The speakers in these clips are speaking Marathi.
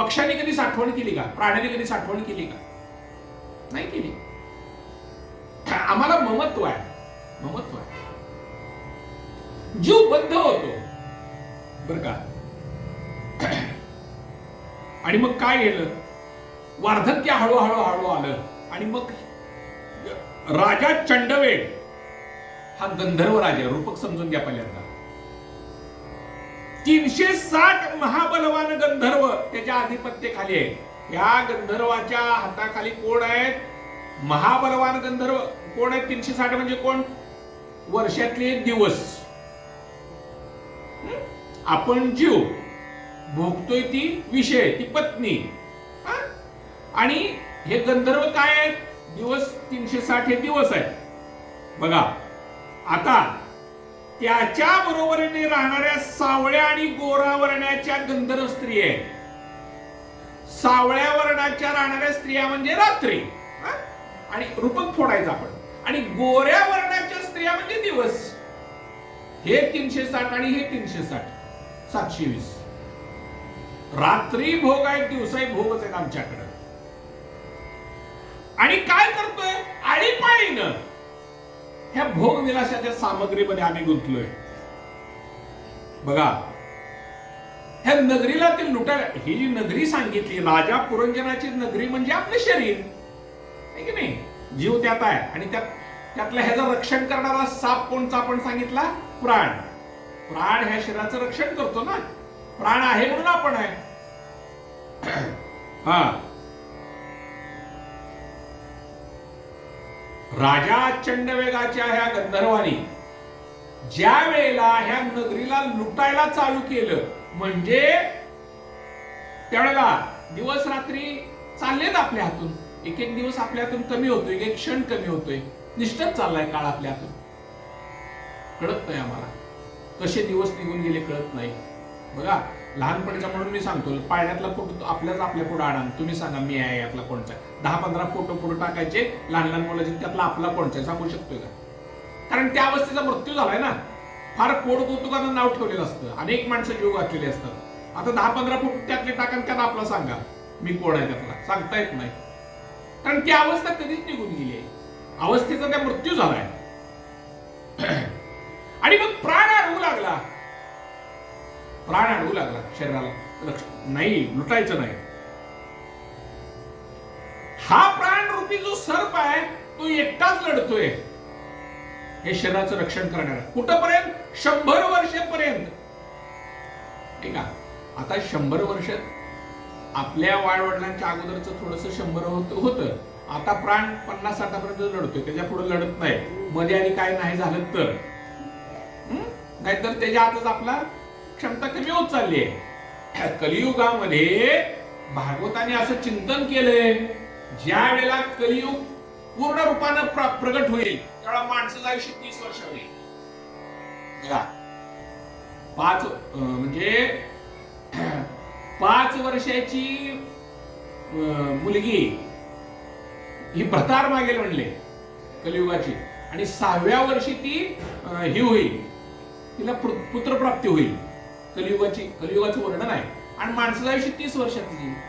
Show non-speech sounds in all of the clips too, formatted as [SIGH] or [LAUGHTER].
पक्षाने कधी साठवण केली का? प्राण्याने कधी साठवण केली का? नाही केली. आम्हाला ममत्व आहे. ममत्व आहे. जीव बद्ध होतो. बर का? आणि मग काय गेलं वार्धक्य हळूहळू हळू आलं. आणि मग राजा चंडवेळ हा गंधर्व राजा रूपक समजून घ्या पहिल्यांदा. तीनशे साठ महाबलवान गंधर्व त्याच्या आधिपत्याखाली आहे या गंधर्वाच्या हाताखाली कोण आहेत? महाबलवान गंधर्व. कोण आहेत तीनशे साठ म्हणजे कोण? वर्षातले दिवस. आपण जीव. भोगतोय ती विषय ती पत्नी. हा? आणि हे गंधर्व काय आहेत? दिवस तीनशे साठ हे दिवस आहेत. बघा. आता त्याच्या बरोबरीने राहणाऱ्या सावळ्या आणि गोरा वर्णाच्या गंधर्व स्त्री आहेत. सावळ्या वर्णाच्या राहणाऱ्या स्त्रिया म्हणजे रात्री आणि रूपक फोडायचं आपण. आणि गोऱ्या वर्णाच्या स्त्रिया म्हणजे दिवस. हे तीनशे साठ आणि हे तीनशे साठ सातशे वीस. रात्री भोग आहेत दिवसाही भोगच आहेत आमच्याकडे. आणि काय करतोय? आळीपाळीनं ह्या भोगविलासाच्या सामग्रीमध्ये आम्ही गुंतलोय. बघा. ह्या नगरीला ते लुटायला ही जी नगरी सांगितली राजा पुरंजनाची नगरी म्हणजे आपलं शरीर. आहे की नाही? जीव त्यात आहे. आणि त्यात त्यातल्या ह्याचं रक्षण करणारा साप कोणचा आपण सांगितला? प्राण. प्राण ह्या शरीराचं रक्षण करतो ना. प्राण आहे म्हणून आपण आहे. [CLEARS THROAT] हा. राजा चंडवेगाच्या ह्या गंधर्वानी ज्या वेळेला ह्या नगरीला लुटायला चालू केलं म्हणजे त्यावेळेला दिवस रात्री चाललेत आपल्या हातून. एक एक दिवस आपल्या हातून कमी होतोय एक एक क्षण कमी होतोय. निष्ठच चाललाय काळ आपल्या हातून. कळत नाही आम्हाला. कसे दिवस निघून गेले कळत नाही. बघा लहानपणीचा म्हणून मी सांगतो पाळण्यातला फोटो आपल्याच आपल्या पुढे आणा तुम्ही सांगा मी आहे यातला कोणचा दहा पंधरा फोटो पुढे टाकायचे लहान लहान मुलाचे त्यातला आपला कोणचा आहे, सांगू शकतोय का? कारण त्या अवस्थेचा मृत्यू झालाय ना. फार कोड कौतुकानं नाव ठेवलेलं असतं. अनेक माणसं जीव घातलेली असतात. आता दहा पंधरा फूट त्यातले टाका त्यात आपला सांगा. मी कोण आहे त्यातला? सांगता येत नाही. कारण ती अवस्था कधीच निघून गेली आहे. अवस्थेचा त्या मृत्यू झालाय. [CLEARS THROAT] आणि मग प्राण अडवू लागला. प्राण अडवू लागला शरीराला. लक्ष नाही लुटायचं नाही. हा प्राण रूपी जो सर्प आहे तो एकटाच लढतोय. हे शरीराचं रक्षण करणार. कुठपर्यंत? शंभर वर्षपर्यंत. ठीक आहे? आता शंभर वर्ष आपल्या वाडवडिलांच्या अगोदरच थोडस शंभर होत होतं. आता प्राण पन्नास साठापर्यंत लढतोय. त्याच्या पुढे लढत नाही. मध्ये आणि काय नाही झालं तर. नाहीतर त्याच्या आतच आपला क्षमता कमी होत चालली आहे. कलियुगामध्ये भागवताने असं चिंतन केलंय ज्या वेळेला कलियुग पूर्ण रूपानं प्र- प्रगट होईल त्यावेळेला माणसाचं आयुष्य तीस वर्ष होईल. पाच अं, म्हणजे पाच वर्षाची अं, मुलगी ही भतार मागेल म्हणले कलियुगाची. आणि सहाव्या वर्षी ती ही होईल. तिला पु- पुत्रप्राप्ती होईल. कलियुगाची कलियुगाचं वर्णन आहे. आणि माणसाचं आयुष्य तीस वर्षाचं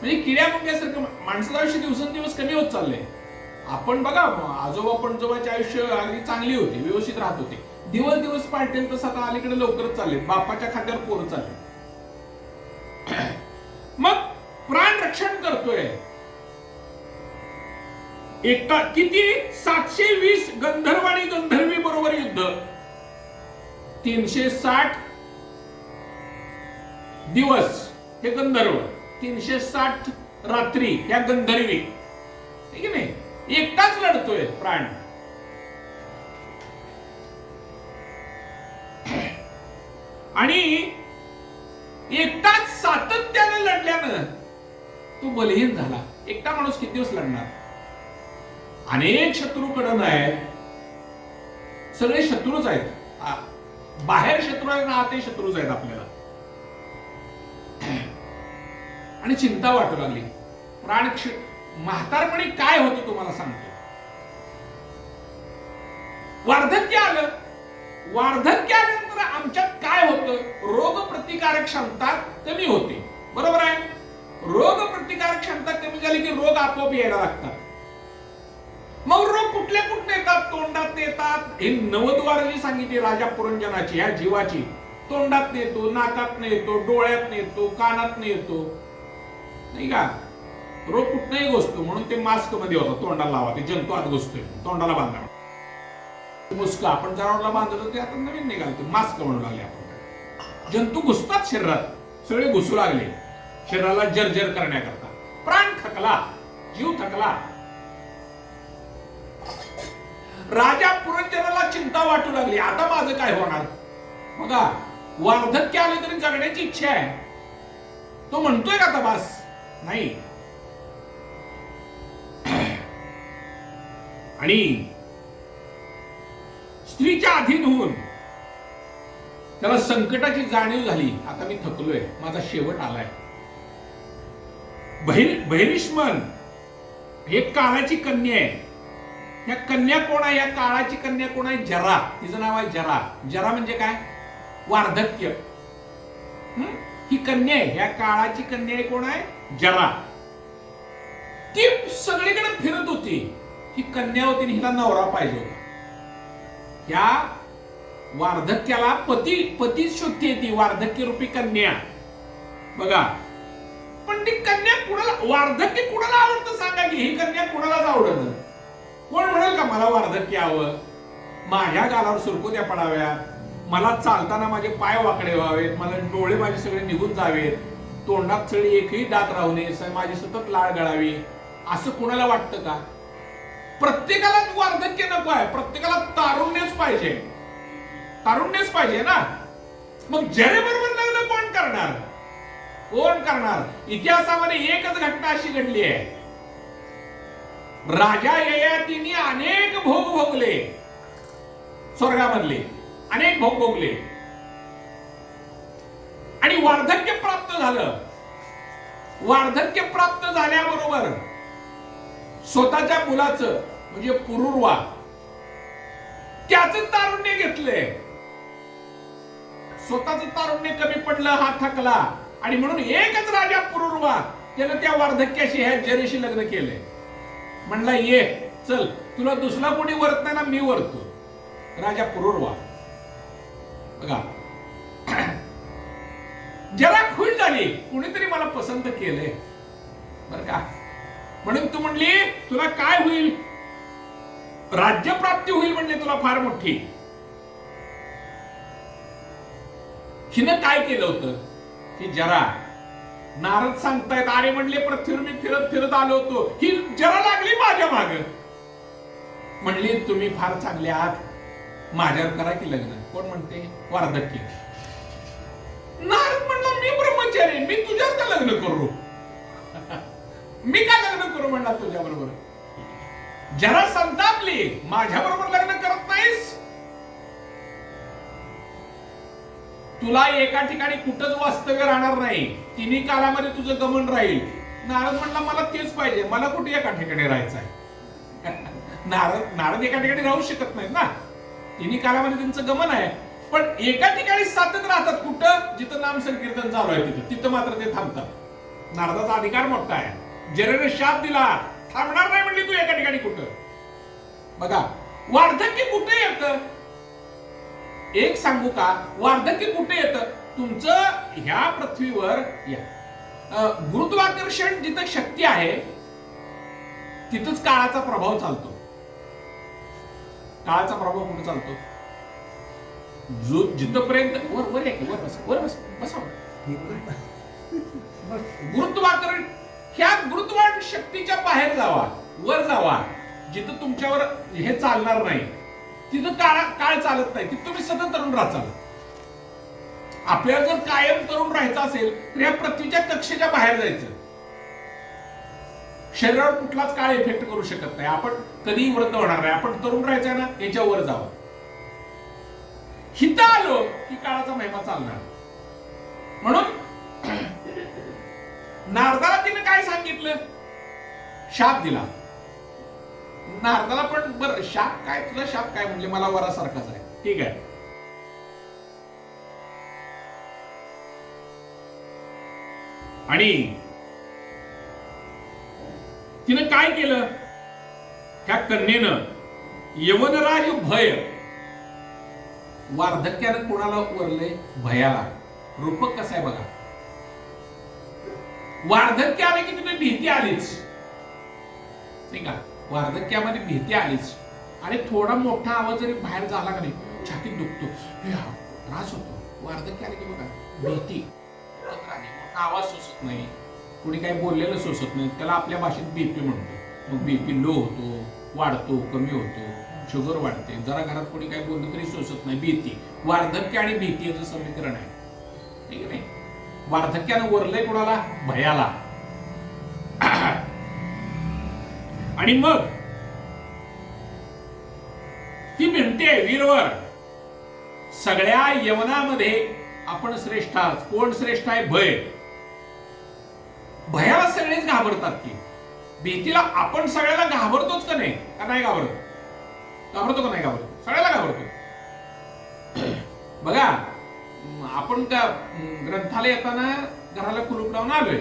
म्हणजे किड्या मुंग्यासारखं माणसाचं आयुष्य दिवसेंदिवस कमी होत चाललंय. आपण बघा आजोबा पणजोबाचे आयुष्य अगदी चांगली होती व्यवस्थित राहत होते. दिवस दिवस पाळटेल तसं आता अलीकडे लवकरच चालले बापाच्या खात्यावर पोरं चालले [CLEARS THROAT] मग प्राण रक्षण करतोय. एका किती? सातशे वीस गंधर्व आणि गंधर्वी बरोबर युद्ध. तीनशे साठ दिवस हे गंधर्व तीनशे साठ रात्री ह्या गंधर्वी. ठीक आहे नाही? एकटाच लढतोय प्राण. आणि एकटाच सातत्याने लढल्यानं तो बलहीन झाला. एकटा माणूस किती दिवस लढणार? अनेक शत्रूकडून आहेत सगळे शत्रूच आहेत. बाहेर शत्रू आहेत ना आतही शत्रूच आहेत आपल्याला. आणि चिंता वाटू लागली. प्राण म्हातारपणी काय होतं तुम्हाला सांगतो. वार्धक्य आलं. वार्धक्यानंतर आमच्यात काय होतं? रोग प्रतिकारक क्षमता कमी होते. बरोबर आहे? रोग प्रतिकारक क्षमता कमी झाली की रोग आपोआप यायला लागतात. मग रोग कुठले कुठले येतात? तोंडात येतात. हे नवद्वार जी सांगितली राजा पुरंजनाची ह्या जीवाची. तोंडात येतो नाकात येतो डोळ्यात येतो कानात येतो नाही का? रोग कुठलाही घुसतो म्हणून ते मास्कमध्ये होतं तोंडाला लावा ते जंतू आत घुसतोय तोंडाला बांधा मुस्क आपण जनावरला बांधतो ते आता नवीन निघालं मास्क म्हणू लागले आपण. जंतू घुसतात शरीरात सगळे घुसू लागले. शरीराला जर्जर करण्याकरता. प्राण थकला जीव थकला. राजा पुरंजनाला चिंता वाटू लागली आता माझं काय होणार? बघा वार्धक्य आले तरी जगण्याची इच्छा आहे. तो म्हणतोय का तपास नाही. आणि स्त्रीच्या अधीन होऊन त्याला संकटाची जाणीव झाली. आता मी थकलोय. माझा शेवट आलाय. बहिर बहिरिश्मन हे काळाची कन्या आहे. या कन्या कोण आहे? या काळाची कन्या कोण आहे? जरा. तिचं नाव आहे जरा. जरा म्हणजे काय? वार्धक्य. ही? कन्या आहे. या काळाची कन्या आहे कोण आहे? जरा. ती सगळीकडे फिरत होती. ही कन्या होती हिला नवरा पाहिजे होता. या वार्धक्याला पती पती शोधते ती वार्धक्य रूपी कन्या. बघा. पण ती कन्या कुणाला वार्धक्य कुणाला आवडतं सांगा की ही कन्या कुणालाच आवडत कोण म्हणेल का मला वार्धक्य हवं माझ्या गालावर सुरकुत्या पडाव्यात. मला चालताना माझे पाय वाकडे व्हावेत. मला डोळे माझे सगळे निघून जावेत. तोंडात चळी एकही दात राहू नये माझी सतत लाळ गळावी असं कुणाला वाटतं का? प्रत्येकाला वार्धक्य नको आहे. प्रत्येकाला तारुण्यच पाहिजे. तारुण्यच पाहिजे ना? मग जरे बरोबर लग्न कोण करणार? कोण करणार? इतिहासामध्ये एकच घटना अशी घडली आहे. राजा ययातीने अनेक भोग भोगले. स्वर्गामधले अनेक भोग भोगले. आणि वार्धक्य प्राप्त झालं. वार्धक्य प्राप्त झाल्याबरोबर स्वतःच्या मुलाचं म्हणजे पुरुर्वा त्याच तारुण्य घेतलंय स्वतःच तारुण्य कमी पडलं हा थकला. आणि म्हणून एकच राजा पुरुर्वा त्यानं त्या वार्धक्याशी ह्या जरीशी लग्न केलंय म्हणला ये चल तुला दुसरा कोणी वरत नाही ना मी वरतो. राजा पुरुर्वा. बघा जरा खुश झाली. कुणीतरी मला पसंत केलंय. बर का? म्हणून तू म्हणली तुला काय होईल? राज्यप्राप्ती होईल म्हणले तुला फार मोठी. हिनं काय केलं होतं? की जरा नारद सांगतायत अरे म्हणले पृथ्वीवर मी फिरत फिरत आलो होतो. ही जरा लागली माझ्या माग. म्हणली तुम्ही फार चांगले आहात. माझ्यावर करा की लग्न. कोण म्हणते? वार्धक्य. मी मी तुझ्यावर का लग्न करू? मी का लग्न करू म्हणला तुझ्या बरोबर? जरा संतापली माझ्या बरोबर लग्न करत नाहीस? तुला एका ठिकाणी कुठंच वास्तव्य राहणार नाही. तिन्ही कालामध्ये तुझं गमन राहील. नारद म्हणला मला तेच पाहिजे. मला कुठे एका ठिकाणी राहायचं आहे? [LAUGHS] नारद नारद एका ठिकाणी राहू शकत नाहीत ना. तिन्ही कालामध्ये त्यांचं गमन आहे. पण एका ठिकाणी सातत राहतात कुठं? जिथं नाम संकीर्तन चालू आहे तिथं. तिथं मात्र ते थांबतात. नारदाचा अधिकार मोठा आहे. जरेने शाप दिला थांबणार नाही म्हणली तू एका ठिकाणी कुठं? बघा वार्धक्य कुठे येतं? एक सांगू का? वार्धक्य कुठे येतं? तुमचं ह्या पृथ्वीवर या. गुरुत्वाकर्षण जिथं शक्ती आहे तिथंच काळाचा प्रभाव चालतो. काळाचा प्रभाव कुठे चालतो? जो जिथपर्यंत वर वर या की, वर बस वर बस बसा. [LAUGHS] गुरुत्वाकर्षण ह्या गुरुत्वाकर्षण शक्तीच्या बाहेर जावा वर जावा. जिथं तुमच्यावर हे चालणार नाही तिथं काळ काळ चालत नाही तिथं तुम्ही सतत तरुण राहचाल आपल्याला जर कायम तरुण राहायचं असेल तर या पृथ्वीच्या कक्षेच्या बाहेर जायचं. शरीरावर कुठलाच काळ इफेक्ट करू शकत नाही. आपण कधीही वृद्ध होणार नाही. आपण तरुण राहायचंय ना याच्यावर जावं. हिथं आलो की काळाचा महिमा चालणार. म्हणून नारदाला तिने काय सांगितलं? शाप दिला. नारदाला पण बर शाप काय? तुझा शाप काय म्हणजे मला वरासारखाच आहे. ठीक आहे. आणि तिनं काय केलं? त्या कन्येनं यवनराज भय वार्धक्यानं कोणाला वरले भयाला. रूपक कसं आहे बघा? वार्धक्य आले की तिने भीती आलीच. नाही का? वार्धक्यामध्ये भीती आलीच. आणि थोडा मोठा आवाज जरी बाहेर झाला का नाही छातीत दुखतो. हा, त्रास होतो. वार्धक्य आले की बघा? भीती. मोठा आवाज सोसत नाही. कोणी काही बोललेलं सोसत नाही. त्याला आपल्या भाषेत बीपी म्हणतो. मग बीपी लो होतो वाढतो कमी होतो. शुगर वाढते. जरा घरात कोणी काही बोललं तरी सोसत नाही. भीती. वार्धक्य आणि भीती याचं समीकरण आहे. ठीक आहे नाही? वार्धक्यानं वरलंय कोणाला? भयाला. [CLEARS THROAT] आणि मग ती म्हणते वीरवर. सगळ्या यवनामध्ये आपण श्रेष्ठ आहात. कोण श्रेष्ठ आहे? भय. भयाला सगळेच घाबरतात की. भीतीला आपण सगळ्याला घाबरतोच का नाही? का नाही घाबरत? घाबरतो का नाही घाबरतो? सगळ्याला घाबरतो. बघा आपण का ग्रंथालय येताना घराला कुलूप लावून आलोय.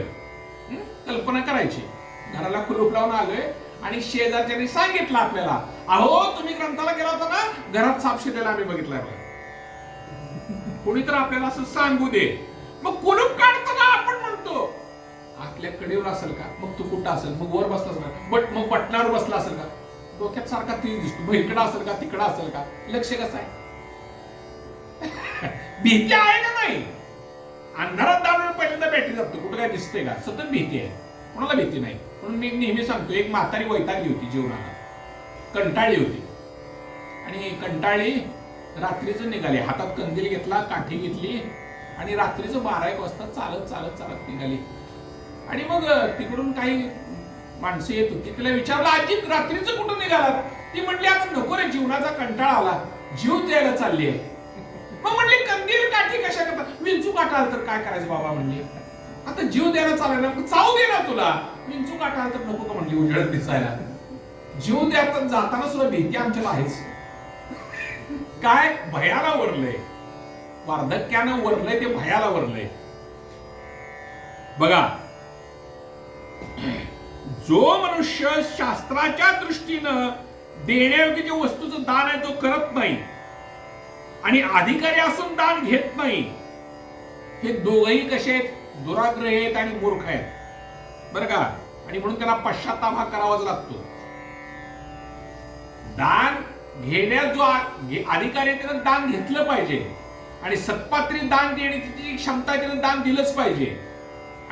कल्पना करायची. घराला कुलूप लावून आलोय आणि शेजारच्याने सांगितलं आपल्याला अहो तुम्ही ग्रंथाला गेला होता ना घरात साप शिरलेला आम्ही बघितलाय बघा कोणी तर आपल्याला असं सांगू दे. मग कुलूप काढताना आपण म्हणतो? आतल्या कडेवर असेल का? मग तू कुठं असेल? मग वर बसला असेल का? बट मग पटणावर बसला असेल का? डोक्यात सारखा ती दिसतो. मग इकडं असेल का तिकडं असेल का? लक्ष कसं आहे? [LAUGHS] भीती आहे का नाही? अंधारात दाबून पहिल्यांदा बॅटरी जातो कुठं काय दिसतंय का? सतत भीती आहे. कोणाला भीती नाही. म्हणून मी नेहमी सांगतो एक म्हातारी वैतागली होती जीवनाला. कंटाळली होती. आणि कंटाळी रात्रीचं निघाली. हातात कंदील घेतला काठी घेतली आणि रात्रीचं बारा एक वाजता चालत चालत चालत निघाली. आणि मग तिकडून काही माणसं येत होती. तिला विचारलं आजी रात्रीचं कुठं निघाला ती म्हणली आता नको रे जीवनाचा कंटाळा आला. जीव द्यायला चालली आहे. मग म्हणली कंदील काठी कशा करतात विंचू काटाल तर काय करायचं बाबा? म्हणली. आता जीव द्यायला चालला मग चावू दे ना तुला. विंचू काटाल तर नको का? म्हणली उजळत दिसायला. जीव द्या द्यायला जाताना सुद्धा भीती आमच्याला आहेच. काय? भयाला वरलंय. वार्धक्यानं वरलंय ते भयाला वरलंय. बघा. जो मनुष्य शास्त्राच्या दृष्टीनं देण्यायोग्य जे वस्तूचं दान आहे तो करत नाही आणि अधिकारी असून दान घेत नाही हे दोघही कसे आहेत? दुराग्रही आहेत आणि मूर्ख आहेत. बरं का? आणि म्हणून त्यांना पश्चाताप हा करावाच लागतो. दान घेण्यात जो अधिकारी आहे त्यानं दान घेतलं पाहिजे. आणि सत्पात्री दान देण्याची जी क्षमता आहे त्यानं दान दिलंच पाहिजे.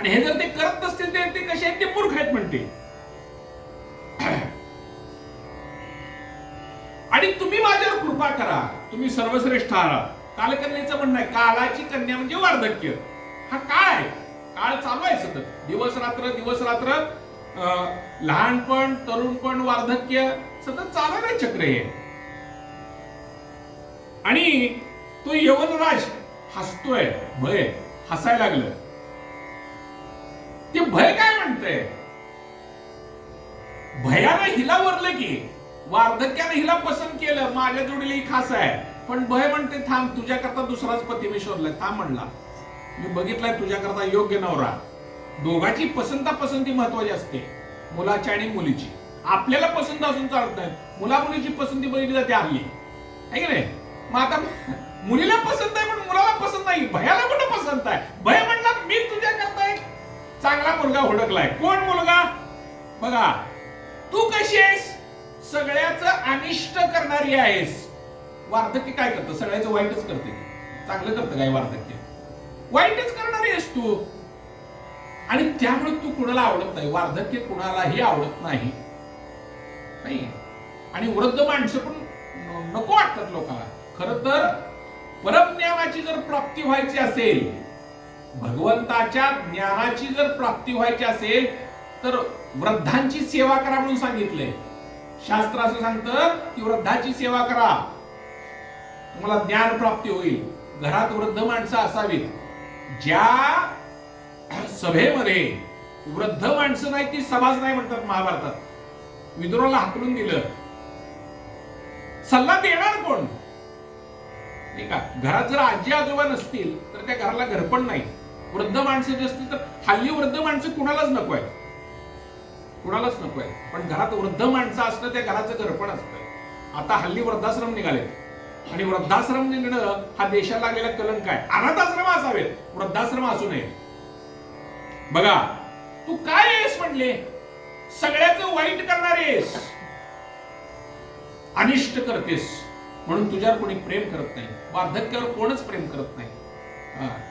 आणि हे जर ते करत नसतील तर ते कसे आहेत ते मूर्ख आहेत म्हणते आणि तुम्ही माझ्यावर कृपा करा. तुम्ही सर्वश्रेष्ठ आहात. कालकन्याचं म्हणणं आहे काळाची कन्या म्हणजे वार्धक्य. हा काळ आहे. काळ चालू आहे सतत. दिवस रात्र दिवस रात्र अं, लहानपण तरुणपण वार्धक्य. सतत चालू आहे चक्र हे. आणि तो यवनराज हसतोय भय हसायला लागलं. ते भय काय म्हणतंय भयानं हिला वरलं की वार्धक्यानं हिला पसंत केलं माझ्या जोडीला ही खास आहे. पण भय म्हणते थांब तुझ्याकरता दुसराच पती मी शोधलाय. थांब म्हणला. मी बघितलाय तुझ्याकरता योग्य नवरा. दोघाची पसंता पसंती महत्वाची असते. मुलाची आणि मुलीची. आपल्याला पसंत असून चालत नाही. मुला मुलीची पसंती बघितली जाते हल्ली. आहे की नाही? मग आता मुलीला पसंत आहे पण मुलाला पसंत नाही. भयाला कुठं पसंत आहे? भय चांगला मुलगा हुडकलाय. कोण मुलगा? बघा तू कशी आहेस? सगळ्याच अनिष्ट करणारी आहेस. वार्धक्य काय करतं? सगळ्याचं वाईटच करते. चांगलं करतं काय वार्धक्य? वाईटच करणारी आहेस तू. आणि त्यामुळे तू कुणाला आवडत नाही? वार्धक्य कुणालाही आवडत नाही. नाही. आणि वृद्ध माणसं पण नको वाटतात लोकांना. खर तर परमज्ञानाची जर प्राप्ती व्हायची असेल भगवंताच्या ज्ञानाची जर प्राप्ती व्हायची असेल तर वृद्धांची सेवा करा म्हणून सांगितलंय. शास्त्र असं सांगतं की वृद्धाची सेवा करा. तुम्हाला ज्ञान प्राप्ती होईल. घरात वृद्ध माणसं असावीत. ज्या सभेमध्ये वृद्ध माणसं नाही ती सभाच नाही म्हणतात महाभारतात. विदुराला हाकलून दिलं. सल्ला देणार कोण? नाही का? घरात जर आजी आजोबा नसतील तर त्या घराला घरपण नाही. वृद्ध माणसं जे असतील तर हल्ली वृद्ध माणसं कुणालाच नको आहे कुणालाच नको आहे पण घरात वृद्ध माणसं असणं त्या घराचं घरपण असतं आता हल्ली वृद्धाश्रम निघाले आणि वृद्धाश्रम निघणं हा देशाला लागलेला कलंक आहे. अनाथाश्रम असावेत. वृद्धाश्रम असू नये. बघा तू काय आहेस म्हणले? सगळ्याच वाईट करणार आहेस अनिष्ट करतेस. म्हणून तुझ्यावर कोणी प्रेम करत नाही. वार्धक्यावर कोणच प्रेम करत नाही. हा.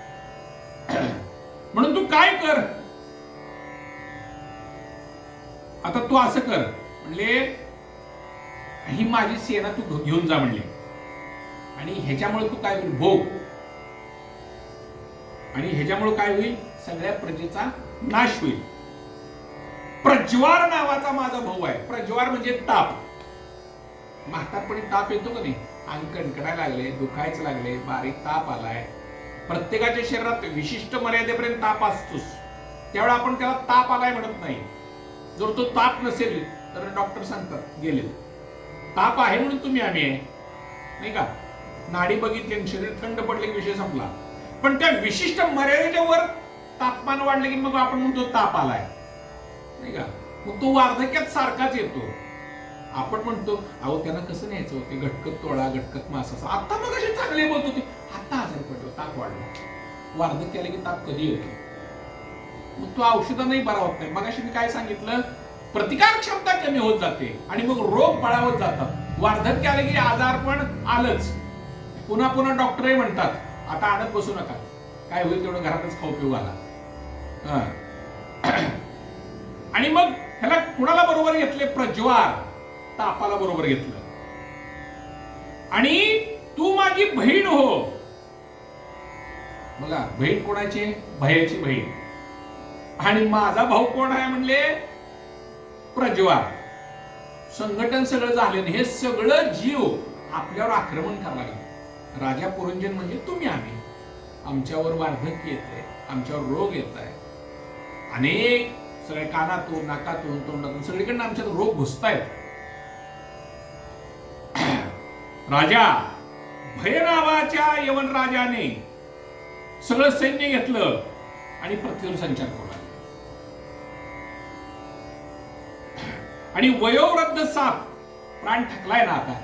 म्हणून तू काय कर? आता तू असं कर. म्हणले ही माझी सेना तू घेऊन जा म्हणले. आणि ह्याच्यामुळे तू काय होईल? भोग. आणि ह्याच्यामुळे काय होईल? सगळ्या प्रजेचा नाश होईल. प्रज्वार नावाचा माझा भाऊ आहे. प्रज्वार म्हणजे ताप. म्हातारपणी ताप येतो का नाही? अंग कणकणायला लागले दुखायचं लागले बारीक ताप आलाय. प्रत्येकाच्या शरीरात विशिष्ट मर्यादेपर्यंत ताप असतोच. त्यावेळेला आपण त्याला ताप आलाय म्हणत नाही. जर तो ताप नसेल तर डॉक्टर सांगतात गेले. ताप आहे म्हणून तुम्ही आम्ही आहे. नाही का? नाडी बघितली शरीर थंड पडले की विषय संपला. पण त्या विशिष्ट मर्यादेच्या वर तापमान वाढले की मग आपण म्हणतो ताप आलाय. नाही का? मग तो वार्धक्यात सारखाच येतो. आपण म्हणतो अहो त्यांना कसं न्यायचं? होते घटकत तोळा गटकत मासा. असा आता मग असे चांगले बोलत ते आता आजारी पडलो ताप वाढला. वार्धक्य आले की ताप कधी येतो? मग तो औषधांनाही बरा होत नाही. मग मी काय सांगितलं? प्रतिकार क्षमता कमी होत जाते आणि मग रोग पळावत जातात. वार्धक्य आले की आजार पण आलंच. पुन्हा पुन्हा डॉक्टरही म्हणतात आता आणत बसू नका. काय होईल तेवढं घरातच खाऊ पिऊ आला आणि मग ह्याला कुणाला बरोबर घेतले? प्रज्वार. तापाला बरोबर घेतलं. आणि तू माझी बहीण हो. बघा बहीण कोणाची? भयाची बहीण. आणि माझा भाऊ कोण आहे म्हणले? प्रज्वा. संघटन सगळं झालं हे सगळं जीव आपल्यावर आक्रमण करायला लागले. राजा पुरंजन म्हणजे तुम्ही आम्ही. आमच्यावर वार्धक्य येत आहे आमच्यावर रोग येत आहे अनेक सगळे कानातून नाकातून तोंडातून सगळीकडनं आमच्यात रोग घुसतायत. [CLEARS THROAT] राजा भय नावाच्या यवन राजाने सगळं सैन्य घेतलं आणि पृथ्वीवर संचार करू आणि वयोवृद्ध साप प्राण थकलाय ना आता.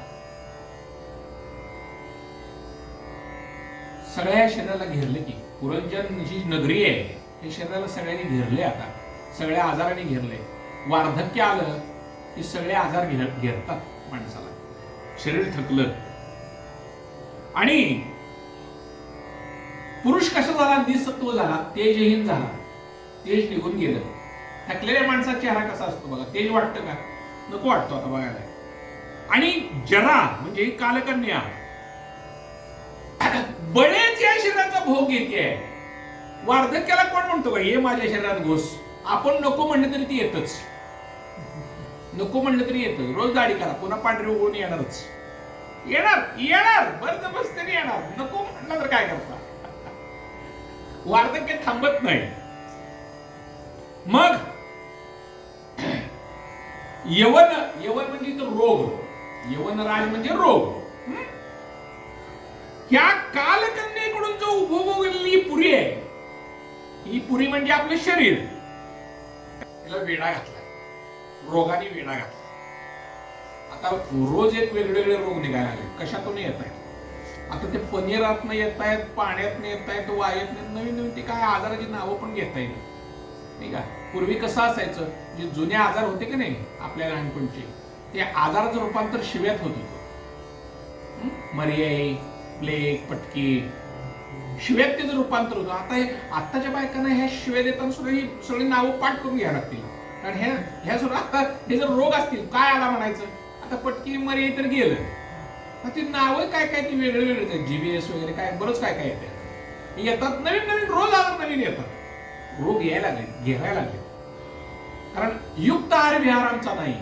सगळ्या शरीराला घेरले की पुरंजन जी नगरी आहे हे शरीराला सगळ्यांनी घेरले आता. सगळ्या आजाराने घेरले. वार्धक्य आलं की सगळे आजार घेर घेरतात माणसाला. शरीर थकलं. आणि पुरुष कसा झाला निसत्व झाला तेजहीन झाला तेज निघून गेलं. थकलेल्या माणसाचा चेहरा कसा असतो बघा तेज वाटतं का? नको वाटतो आता बघायला. आणि जरा म्हणजे कालकन्या. बळेच या शरीराचा भोग घेते वार्धक्याला कोण म्हणतो का ये माझ्या शरीरात घोस. आपण नको म्हणलं तरी ती येतच. नको म्हणलं तरी येतं रोज दाढी करा पुन्हा पांढरी उगवून येणारच. येणार येणार बरदबस्तीने येणार. नको म्हणलं तर काय करता? वार्धक्य थांबत नाही. मग यवन यवन म्हणजे तो रोग. यवन राज म्हणजे रोग. हं? ह्या कालकन्येकडून जो उपभोगलेली पुरी आहे ही पुरी म्हणजे आपलं शरीर. त्याला वेढा घातला. रोगाने वेढा घातला. आता रोज एक वेगवेगळे रोग निघायला लागले. कशातून येत आहेत आता ते पनीरातनं येत आहेत पाण्यातनं येत आहेत वायातनं नवीन नवीन ते काय आजाराची नावं पण घेता येईल नाही का? पूर्वी कसं असायचं जे जुने आजार होते की नाही आपल्या लहानपणचे ते आजाराचं रूपांतर शिव्यात होत होतं. मर्याई प्लेग पटकी शिव्यात त्याचं रूपांतर होतं. आता हे आत्ताच्या बायकांना ह्या शिव्या देताना सुद्धा ही सगळी नावं पाठ करून घ्यावी लागतील. कारण ह्या ह्या सुद्धा आता हे जर रोग असतील काय आला म्हणायचं? आता पटकी मर्याई तर गेलं. मग ती नावं काय काय ती वेगळे वेगळे आहेत जीबीएस वगैरे काय? बरंच काय काय येते? येतात. नवीन नवीन रोज आला नवीन येतात. रोग यायला लागले घ्यायला लागले. कारण युक्त आहार विहार आमचा नाही.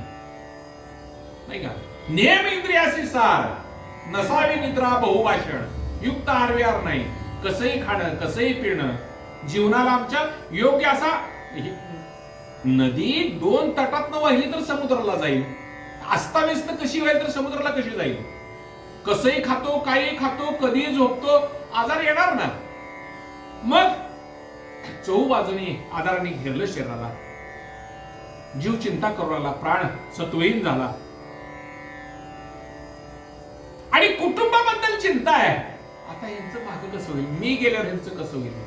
नाही का? नेम इंद्रियाशी सार. नसावी निद्रा बहुभाषण. युक्त आहार विहार नाही. कसंही खाणं कसंही पिणं. जीवनाला आमच्या योग्य असा नदी दोन तटातनं वाहिली तर समुद्राला जाईल. अस्ताव्यस्त कशी व्हायला तर समुद्राला कशी जाईल? कसंही खातो काही खातो कधी झोपतो आजार येणार ना? मग चहू बाजूने आधाराने घेरलं शरीराला. जीव चिंता करू लागला प्राण सत्वहीन झाला. आणि कुटुंबाबद्दल चिंता आहे. आता यांचं मागं कसं होईल? मी गेल्यावर यांचं कसं होईल?